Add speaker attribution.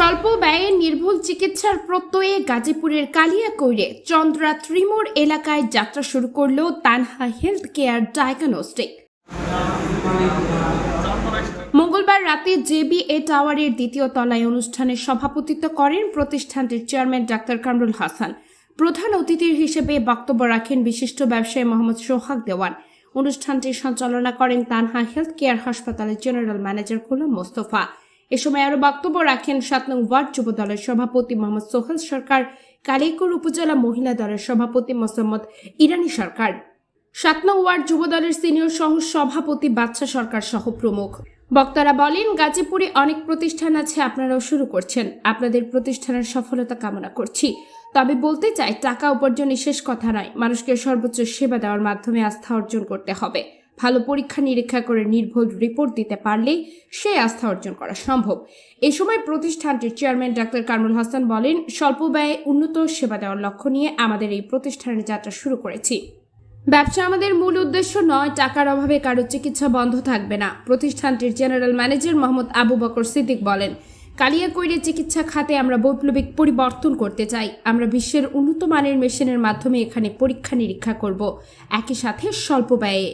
Speaker 1: স্বল্প ব্যয়ে নির্ভুল চিকিৎসার প্রত্যয়ে গাজীপুরের কালিয়াকৈরে চন্দ্রা ত্রিমোর এলাকায় যাত্রা শুরু করল তানহা হেলথ কেয়ার ডায়াগনস্টিক। মঙ্গলবার রাতে জেবি এ টাওয়ারের দ্বিতীয় তলায় অনুষ্ঠানে সভাপতিত্ব করেন প্রতিষ্ঠানটির চেয়ারম্যান ডাক্তার কামরুল হাসান। প্রধান অতিথির হিসেবে বক্তব্য রাখেন বিশিষ্ট ব্যবসায়ী মোহাম্মদ সোহাগ দেওয়ান। অনুষ্ঠানটি সঞ্চালনা করেন তানহা হেলথ কেয়ার হাসপাতালের জেনারেল ম্যানেজার গোলাম মোস্তফা। এ সময় আরও বক্তব্য রাখেন সাত নং ওয়ার্ড যুব দলের সভাপতি মোহাম্মদ সোহেল সরকার কালিয়াকুর উপজেলা মহিলা দলের সভাপতি মোসাম্মদ ইরানি সরকার, সাত নং ওয়ার্ড যুব দলের সিনিয়র সহ সভাপতি বাদশা সরকার সহ প্রমুখ। বক্তারা বলেন, গাজীপুরে অনেক প্রতিষ্ঠান আছে, আপনারাও শুরু করছেন। আপনাদের প্রতিষ্ঠানের সফলতা কামনা করছি। তবে বলতে চাই, টাকা উপার্জনই শেষ কথা নয়। মানুষকে সর্বোচ্চ সেবা দেওয়ার মাধ্যমে আস্থা অর্জন করতে হবে। ভালো পরীক্ষা নিরীক্ষা করে নির্ভুল রিপোর্ট দিতে পারলেই সেই আস্থা অর্জন করা সম্ভব। এ সময় প্রতিষ্ঠানটির চেয়ারম্যান ডাক্তার কামরুল হাসান বলেন, স্বল্প ব্যয়ে উন্নত সেবা দেওয়ার লক্ষ্য নিয়ে আমাদের এই প্রতিষ্ঠানের যাত্রা শুরু করেছি। ব্যবসা আমাদের মূল উদ্দেশ্য নয়, টাকার অভাবে কারও চিকিৎসা বন্ধ থাকবে না। প্রতিষ্ঠানটির জেনারেল ম্যানেজার মোহাম্মদ আবু বকর সিদ্দিক বলেন, কালিয়াকৈরে চিকিৎসা খাতে আমরা বৈপ্লবিক পরিবর্তন করতে চাই। আমরা বিশ্বের উন্নত মানের মেশিনের মাধ্যমে এখানে পরীক্ষা নিরীক্ষা করব। একই সাথে স্বল্প ব্যয়ে